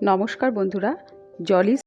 নমস্কার বন্ধুরা জলিস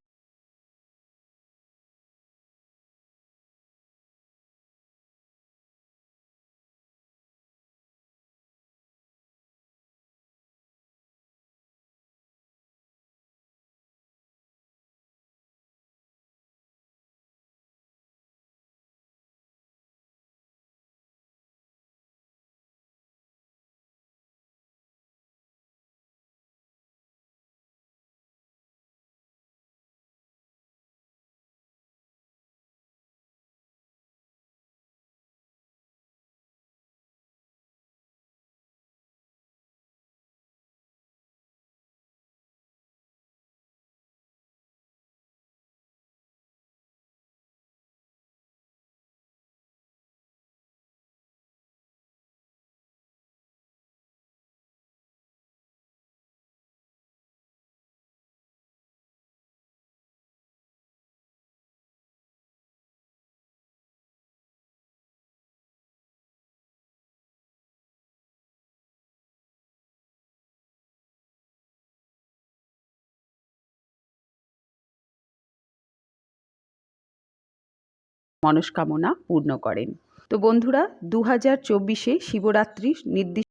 মনস্কামনা পূর্ণ করেন। তো বন্ধুরা দু হাজার চব্বিশে শিবরাত্রির নির্দিষ্ট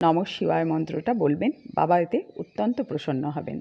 নম শিবায় মন্ত্রটা বলবেন বাবা এতে অত্যন্ত প্রসন্ন হবেন।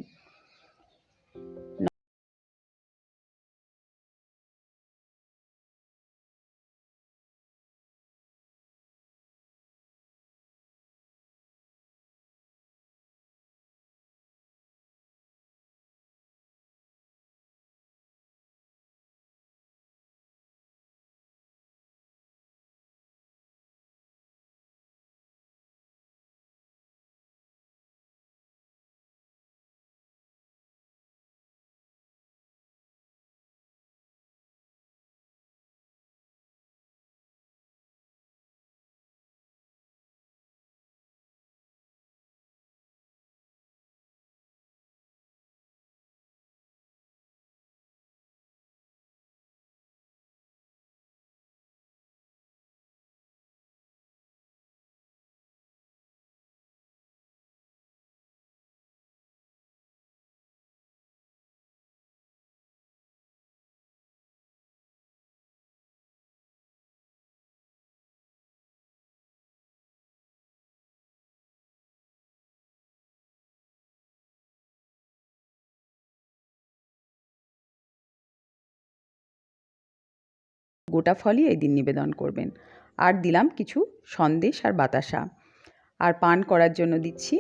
গোটা ফলই এই দিন নিবেদন করবেন। আর দিলাম কিছু সন্দেশ আর বাতাসা। আর পান করার জন্য দিচ্ছি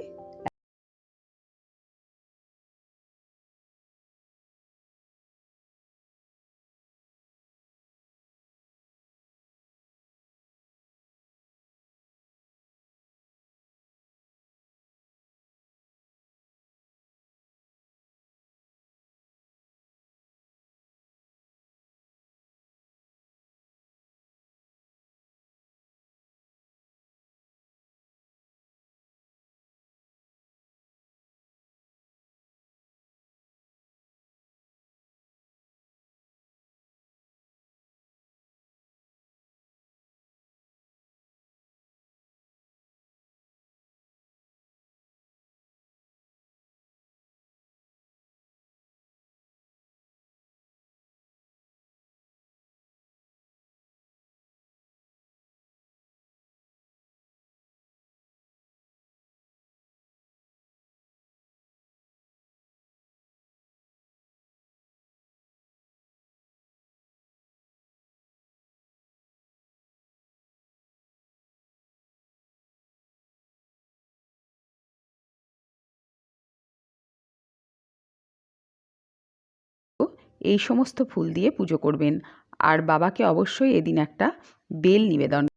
এই সমস্ত ফুল দিয়ে পুজো করবেন। আর বাবাকে অবশ্যই এদিন একটা বেল নিবেদন